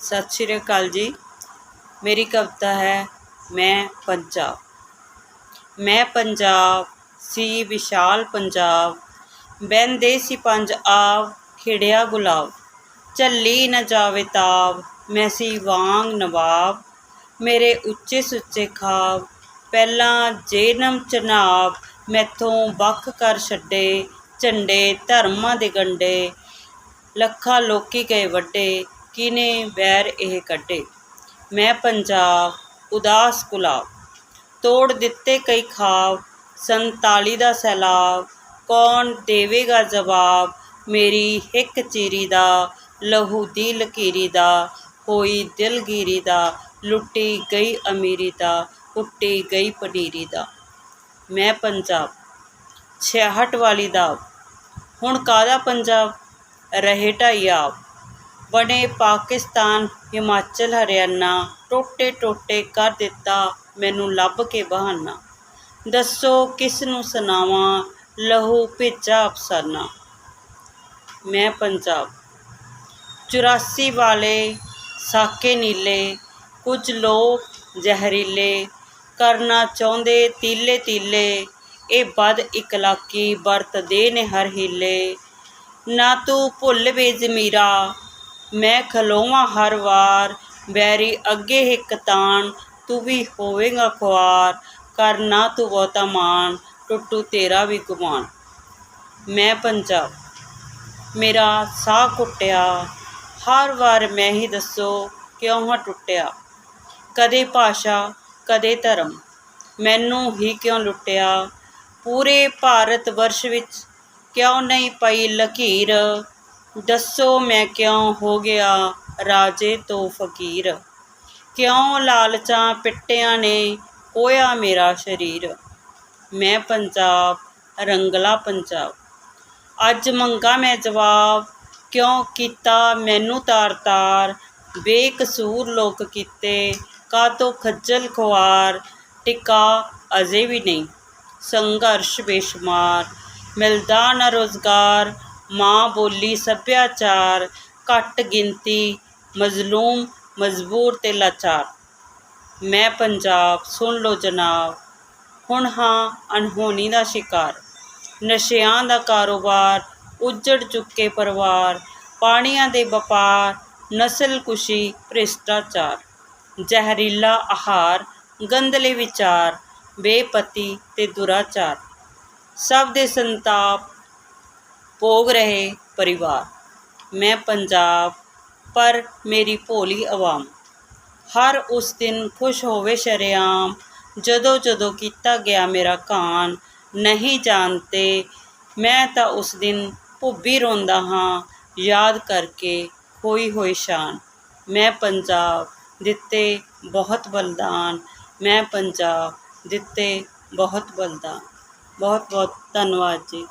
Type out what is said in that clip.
ਸਤਿ ਸ਼੍ਰੀ ਅਕਾਲ ਜੀ ਮੇਰੀ ਕਵਿਤਾ ਹੈ ਮੈਂ ਪੰਜਾਬ ਮੈਂ ਪੰਜਾਬ ਸੀ ਵਿਸ਼ਾਲ ਪੰਜਾਬ ਬਹਿੰਦੇ ਸੀ ਪੰਜ ਆਵ ਖਿੜਿਆ ਗੁਲਾਬ ਝੱਲੀ ਨਾ ਜਾਵੇ ਤਾਬ ਮੈਂ ਸੀ ਵਾਂਗ ਨਵਾਬ ਮੇਰੇ ਉੱਚੇ ਸੁੱਚੇ ਖਾਬ ਪਹਿਲਾਂ ਜੇਨਮ ਚਨਾਬ ਮੈਥੋਂ ਵੱਖ ਕਰ ਛੱਡੇ ਝੰਡੇ ਧਰਮਾਂ ਦੇ ਗੰਡੇ ਲੱਖਾਂ ਲੋਕੀ ਗਏ ਵੱਡੇ ਕਿਨੇ ਵੈਰ ਇਹ ਕੱਢੇ? ਮੈਂ ਪੰਜਾਬ, ਉਦਾਸ ਗੁਲਾਬ। ਤੋੜ ਦਿੱਤੇ ਕਈ ਖਾਬ, ਸੰਤਾਲੀ ਦਾ ਸੈਲਾਬ। ਕੌਣ ਦੇਵੇਗਾ ਜਵਾਬ? ਮੇਰੀ ਹਿੱਕ ਚੀਰੀ ਦਾ, ਲਹੂ ਦੀ ਲਕੀਰੀ ਦਾ। ਹੋਈ ਦਿਲਗੀਰੀ ਦਾ, ਲੁੱਟੀ ਗਈ ਅਮੀਰੀ ਦਾ, ਕੁੱਟੀ ਗਈ ਪਨੀਰੀ ਦਾ। ਮੈਂ ਪੰਜਾਬ 66 ਵਾਲੀ ਦਾ। ਹੁਣ ਕਾਹਦਾ ਪੰਜਾਬ? ਰਹੇ ਢਾਈ ਆਪ। ਬਣੇ ਪਾਕਿਸਤਾਨ, ਹਿਮਾਚਲ, ਹਰਿਆਣਾ ਟੋਟੇ ਟੋਟੇ ਕਰ ਦਿੱਤਾ ਮੈਨੂੰ ਲੱਭ ਕੇ ਬਹਾਨਾ। ਦੱਸੋ ਕਿਸ ਨੂੰ ਸੁਣਾਵਾਂ, ਲਹੂ ਭੇਜਾ ਅਫਸਾਨਾ। ਮੈਂ ਪੰਜਾਬ। 84 ਵਾਲੇ ਸਾਕੇ ਨੀਲੇ, ਕੁਝ ਲੋਕ ਜ਼ਹਿਰੀਲੇ, ਕਰਨਾ ਚਾਹੁੰਦੇ ਤੀਲੇ ਤੀਲੇ, ਇਹ ਬਦ ਇਕਲਾਕੀ ਵਰਤਦੇ ਨੇ ਹਰ ਹੀਲੇ। ਨਾ ਤੂੰ ਭੁੱਲ ਵੇ ਜ਼ਮੀਰਾ ਮੈਂ ਖਲੋਵਾਂ ਹਰ ਵਾਰ ਬੈਰੀ ਅੱਗੇ ਇੱਕ ਤਾਣ, ਤੂੰ ਵੀ ਹੋਵੇਂਗਾ ਖੁਆਰ, ਕਰ ਨਾ ਤੂੰ ਬਹੁਤਾ ਮਾਣ, ਟੁੱਟੂ ਤੇਰਾ ਵੀ ਗੁਮਾਨ। ਮੈਂ ਪੰਜਾਬ, ਮੇਰਾ ਸਾਹ ਘੁੱਟਿਆ, ਹਰ ਵਾਰ ਮੈਂ ਹੀ ਦੱਸੋ ਕਿਉਂ ਹਾਂ ਟੁੱਟਿਆ? ਕਦੇ ਭਾਸ਼ਾ, ਕਦੇ ਧਰਮ, ਮੈਨੂੰ ਹੀ ਕਿਉਂ ਲੁੱਟਿਆ? ਪੂਰੇ ਭਾਰਤ ਵਰਸ਼ ਵਿੱਚ ਕਿਉਂ ਨਹੀਂ ਪਈ ਲਕੀਰ? ਦੱਸੋ ਮੈਂ ਕਿਉਂ ਹੋ ਗਿਆ ਰਾਜੇ ਤੋਂ ਫਕੀਰ? ਕਿਉਂ ਲਾਲਚਾਂ ਪਿੱਟਿਆਂ ਨੇ ਕੋਇਆ ਮੇਰਾ ਸਰੀਰ? ਮੈਂ ਪੰਜਾਬ, ਰੰਗਲਾ ਪੰਜਾਬ। ਅੱਜ ਮੰਗਾ ਮੈਂ ਜਵਾਬ, ਕਿਉਂ ਕੀਤਾ ਮੈਨੂੰ ਤਾਰ ਤਾਰ? ਬੇਕਸੂਰ ਲੋਕ ਕੀਤੇ ਕਾਤੋਂ ਖੱਜਲ ਖੁਆਰ? ਟਿਕਾ ਅਜੇ ਵੀ ਨਹੀਂ। ਸੰਘਰਸ਼ ਬੇਸ਼ੁਮਾਰ, ਮਿਲਦਾ ਨਾ ਰੋਜ਼ਗਾਰ ਮਾਂ ਬੋਲੀ ਸੱਭਿਆਚਾਰ, ਘੱਟ ਗਿਣਤੀ, ਮਜ਼ਲੂਮ, ਮਜਬੂਰ ਤੇ ਲਾਚਾਰ। ਮੈਂ ਪੰਜਾਬ, ਸੁਣ ਲੋ ਜਨਾਬ। ਹੁਣ ਹਾਂ, ਅਣਹੋਣੀ ਦਾ ਸ਼ਿਕਾਰ। ਨਸ਼ਿਆਂ ਦਾ ਕਾਰੋਬਾਰ, ਉੱਜੜ ਚੁੱਕੇ ਪਰਿਵਾਰ, ਪਾਣੀਆਂ ਦੇ ਵਪਾਰ, ਨਸਲ ਕੁਸ਼ੀ, ਭ੍ਰਿਸ਼ਟਾਚਾਰ। ਜ਼ਹਿਰੀਲਾ ਆਹਾਰ ਗੰਦਲੇ ਵਿਚਾਰ, ਬੇਪਤੀ ਤੇ ਦੁਰਾਚਾਰ। ਸਭ ਦੇ ਸੰਤਾਪ ਭੋਗ ਰਹੇ ਪਰਿਵਾਰ। ਮੈਂ ਪੰਜਾਬ, ਪਰ ਮੇਰੀ ਭੋਲੀ ਆਵਾਮ। ਹਰ ਉਸ ਦਿਨ ਖੁਸ਼ ਹੋਵੇ ਸ਼ਰਿਆਮ। ਜਦੋਂ ਜਦੋਂ ਕੀਤਾ ਗਿਆ ਮੇਰਾ ਕਾਨ, ਨਹੀਂ ਜਾਣਤੇ ਮੈਂ ਤਾਂ ਉਸ ਦਿਨ ਭੁੱਬੀ ਰੋਂਦਾ ਹਾਂ, ਯਾਦ ਕਰਕੇ ਹੋਈ ਹੋਈ ਸ਼ਾਨ। ਮੈਂ ਪੰਜਾਬ, ਦਿੱਤੇ ਬਹੁਤ ਬਲਿਦਾਨ। ਮੈਂ ਪੰਜਾਬ, ਦਿੱਤੇ ਬਹੁਤ ਬਲਦਾਨ। ਬਹੁਤ ਬਹੁਤ ਧੰਨਵਾਦ ਜੀ।